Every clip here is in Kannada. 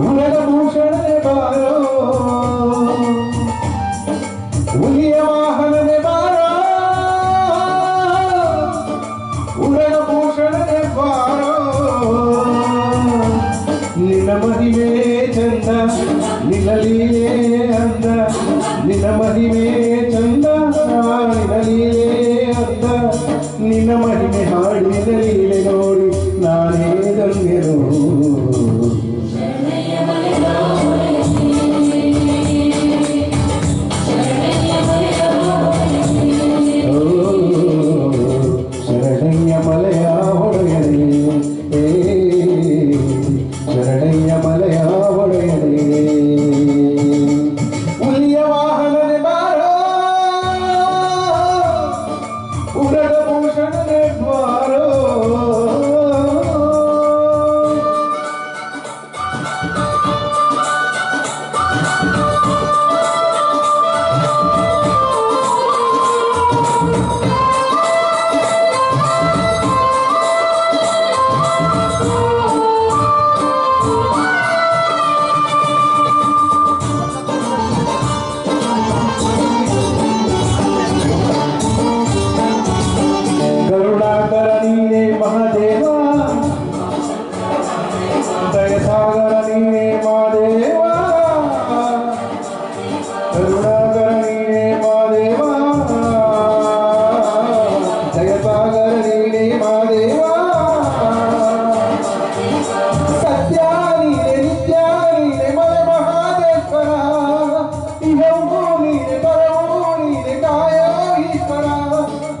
ಉಲಗಭೂಷಣನೆ ಬಾರೋ. ಹುಲಿಯ ವಾಹನನೆ ಬಾರೋ. ಉಲಗಭೂಷಣನೆ ಬಾರೋ. ನಿನ್ನ ಮಹಿಮೆ ಚಂದ, ನಿನ್ನ ಅಂದ. ನಿನ್ನ ಮಹಿಮೆ ಚಂದ, ನಿನ್ನ ಅಂದ. ನಿನ್ನ ಮಹಿಮೆ ಹಾಡಿದಲಿ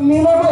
Mina.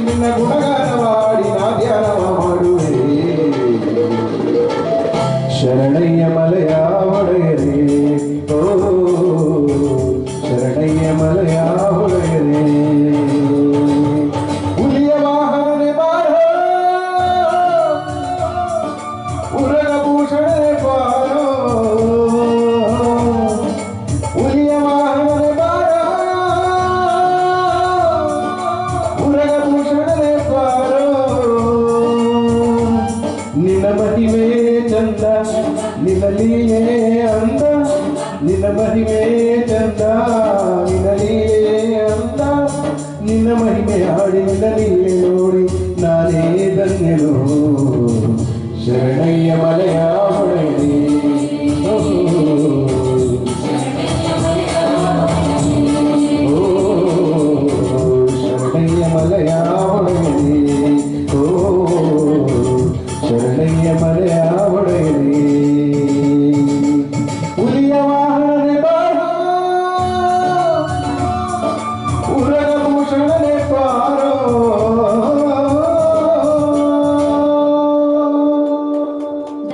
ನಿನ್ನ ಗುಣಗಾನವಾಡಿ ನಾ ಧ್ಯಾನವ ಮಾಡುವೆ ಶರಣಯ್ಯ ಮಲಯ ಒಡೆಯರೇ ಓ ಶರಣಯ್ಯ ಮಲಯ ಮಹಿಮೆ ಚಂದ, ನಿನ್ನ ಲೀಲೆ ಅಂದ, ನಿನ್ನ ಮಹಿಮೆ ಚಂದ, ನಿನ್ನ ಲೀಲೆ ಅಂದ, ನಿನ್ನ ಮಹಿಮೆ ಹಾಡಿ ನಿನ್ನ